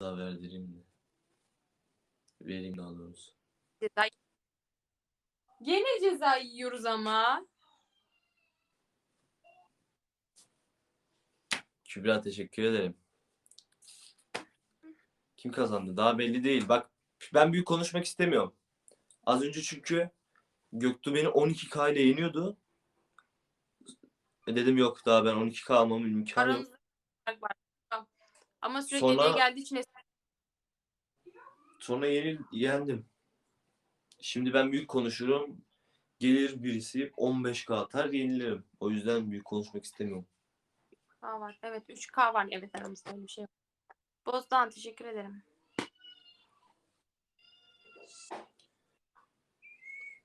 Daha verdireyim de. Vereyim daha doğrusu. Ceza... Gene ceza yiyoruz ama. Kübra teşekkür ederim. Kim kazandı? Daha belli değil. Bak ben büyük konuşmak istemiyorum. Az önce çünkü Göktuğ beni 12K ile yeniyordu. E dedim yok daha ben 12K almamın imkanı yok. Aramızda. Ama sürekli Sonra- hediye geldiği için Sonra yenil, yendim. Şimdi ben büyük konuşurum. Gelir birisi 15K atar yenilirim. O yüzden büyük konuşmak istemiyorum. K var. Evet 3K var. Evet aramızda öyle bir şey. Bozdan teşekkür ederim.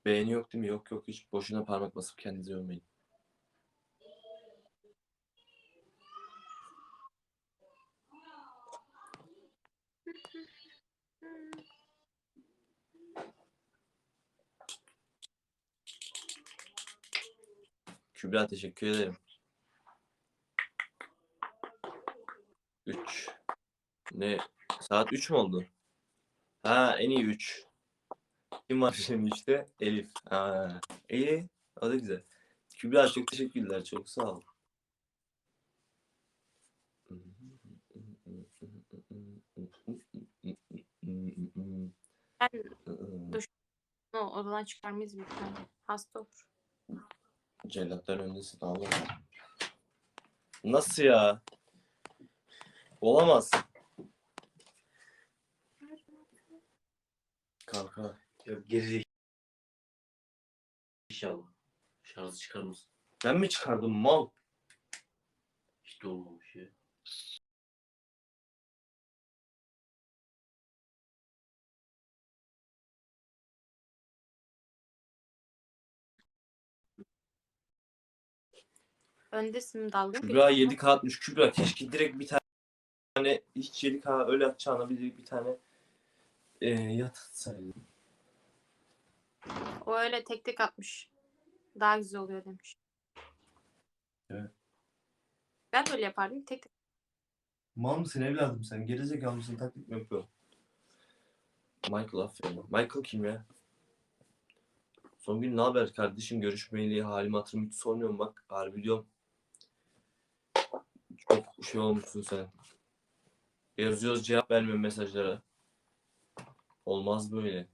Beğeni yok değil mi? Yok yok hiç boşuna parmak basıp kendinizi yormayın. Kübra teşekkür ederim. 3. Ne? Saat 3 mü oldu? Ha en iyi 3. Kim var şimdi işte? Elif. Ha. İyi. O da güzel. Kübra çok teşekkürler. Çok sağ ol. Ben o odadan çıkarmayız bir tane. Hasta olur. Cellatlar öndesin Allah. Nasıl ya? Olamaz. Kanka. Yok geri İnşallah. Şarjı çıkarmasın. Ben mi çıkardım mal? Hiç de olmamış ya. Öndesin dalga Kübra geçiyorsun? 7K atmış. Kübra keşke direkt bir tane hiç 7K öyle atacağına bir, bir tane e, yat atsaydın. O öyle tek tek atmış. Daha güzel oluyor demiş. Evet. Ben de öyle yapardım. Tek tek. Mal mısın evladım sen? Gerizekalı mısın? Taklit mi yapıyor? Michael aferin. Michael kim ya? Son gün ne haber kardeşim? Görüşmeyeli halim hatırım hiç sormuyorum bak. Harbi diyorum. Çok şey olmuşsun sen. Yazıyoruz cevap vermiyor mesajlara. Olmaz böyle.